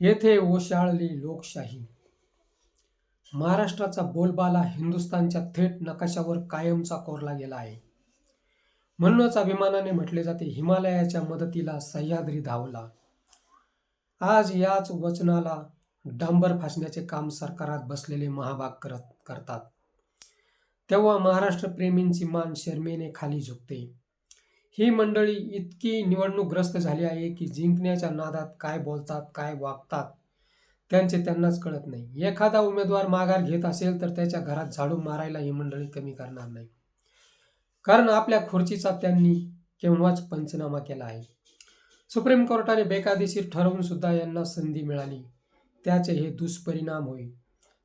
येथे ओशाळली लोकशाही. महाराष्ट्राचा बोलबाला हिंदुस्थानच्या थेट नकाशावर कायमचा कोरला गेला आहे. म्हणूनच अभिमानाने म्हटले जाते हिमालयाच्या मदतीला सह्याद्री धावला. आज याच वचनाला डांबर फासण्याचे काम सरकारात बसलेले महाभाग करत करतात. तेव्हा महाराष्ट्र प्रेमींची मान शर्मेने खाली झुकते. ही मंडळी इतकी निवडणूकग्रस्त झाली आहे की जिंकण्याच्या नादात काय बोलतात काय वागतात त्यांचे त्यांनाच कळत नाही. एखादा उमेदवार माघार घेत असेल तर त्याच्या घरात झाडू मारायला ही मंडळी कमी करणार नाही. कारण आपल्या खुर्चीचा त्यांनी केव्हाच पंचनामा केला आहे. सुप्रीम कोर्टाने बेकायदेशीर ठरवून सुद्धा यांना संधी मिळाली. त्याचे हे दुष्परिणाम होईल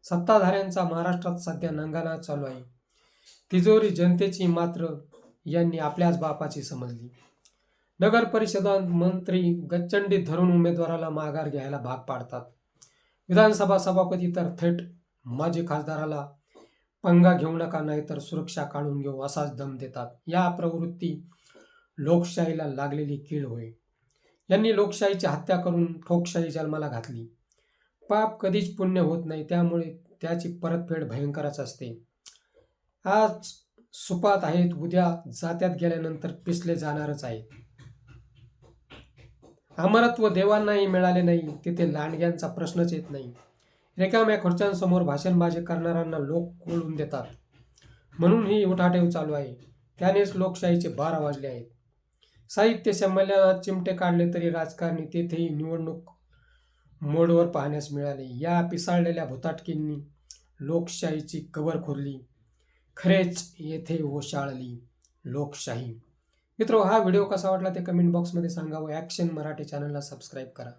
सत्ताधाऱ्यांचा महाराष्ट्रात सध्या नंगाना चालू आहे. तिजोरी जनतेची मात्र यांनी आपल्याच बापाची समजली. नगरपरिषदा मंत्री गच्चंडी धरून उमेदवाराला माघार घ्यायला भाग पाडतात. विधानसभा सभापती तर थेट माजी खासदाराला पंगा घेऊ नका नाही तर सुरक्षा काढून घेऊ असाच दम देतात. या प्रवृत्ती लोकशाहीला लागलेली कीड होय. यांनी लोकशाहीची हत्या करून ठोकशाही जन्माला घातली. पाप कधीच पुण्य होत नाही त्यामुळे त्याची परतफेड भयंकरच असते. आज सुपात आहेत उद्या जात्यात गेल्यानंतर पिसले जाणारच आहेत. अमरत्व देवांनाही मिळाले नाही तिथे लांडग्यांचा प्रश्नच येत नाही. रिकाम्या खुर्च्यांसमोर भाषणबाजी करणाऱ्यांना लोक कोळून देतात. म्हणून ही उठाठेव चालू आहे. त्यानेच लोकशाहीचे बारा वाजले आहेत. साहित्य संमेलनात चिमटे काढले तरी राजकारणी तेथेही निवडणूक मोडवर पाहण्यास मिळाले. या पिसाळलेल्या भुताटकींनी लोकशाहीची कबर खोदली. खरेच येथे ओशाळली लोकशाही. मित्र हा व्हिडिओ कसा वाटला ते कमेंट बॉक्समध्ये सांगा व ॲक्शन मराठी चॅनलला सबस्क्राईब करा.